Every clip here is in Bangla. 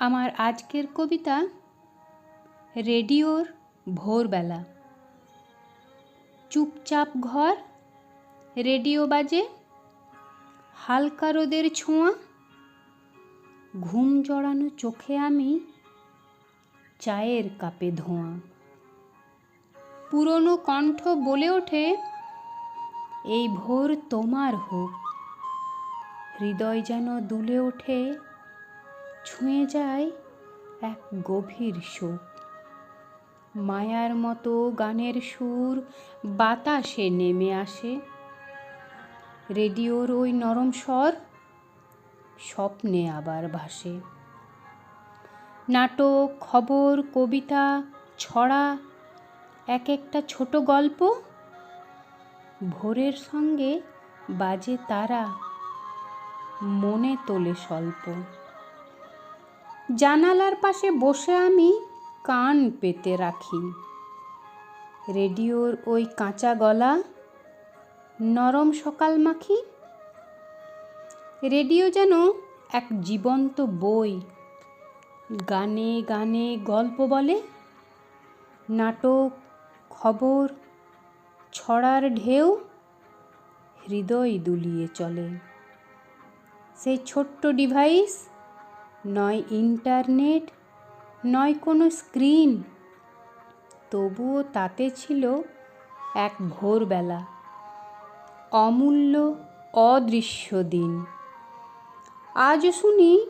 আমার আজকের কবিতা রেডিওর ভোরবেলা। চুপচাপ ঘর, রেডিও বাজে, হালকা রোদের ছোঁয়া, ঘুম জড়ানো চোখে আমি চায়ের কাপে ধোঁয়া। পুরনো কণ্ঠ বলে ওঠে, এই ভোর তোমার হোক। হৃদয় যেন দুলে ওঠে ছুঁয়ে যায় এক গভীর শোক মায়ার মতো গানের সুর বাতাসে নেমে আসে। রেডিওর ওই নরম স্বর স্বপ্নে আবার ভাসে। নাটক, খবর, কবিতা, ছড়া, এক একটা ছোট গল্প ভোরের সঙ্গে বাজে তারা, মনে তোলে স্বল্প। জানালার পাশে বসে আমি কান পেতে রাখি। রেডিওর ওই কাঁচা গলা, নরম সকাল মাখি। রেডিও যেন এক জীবন্ত বই। গানে গানে গল্প বলে, নাটক, খবর, ছড়ার ঢেউ হৃদয় দুলিয়ে চলে। সেই ছোট্ট ডিভাইস নয় ইন্টারনেট, নয় কোনো স্ক্রিন। তবুও তাতে ছিল এক ভোরবেলা। অমূল্য, অদৃশ্য দিন। আজও শুনি,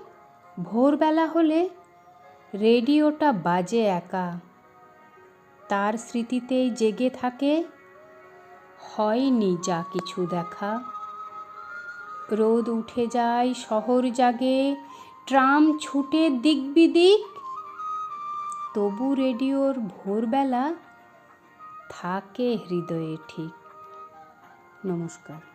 ভোরবেলা হলে রেডিওটা বাজে একা। তার স্মৃতিতেই জেগে থাকে, হয়নি যা কিছু দেখা। রোদ উঠে যায়, শহর জাগে ট্রাম ছুটে দিক বিদিক তবু রেডিওর ভোরবেলা থাকে হৃদয়ে ঠিক। নমস্কার।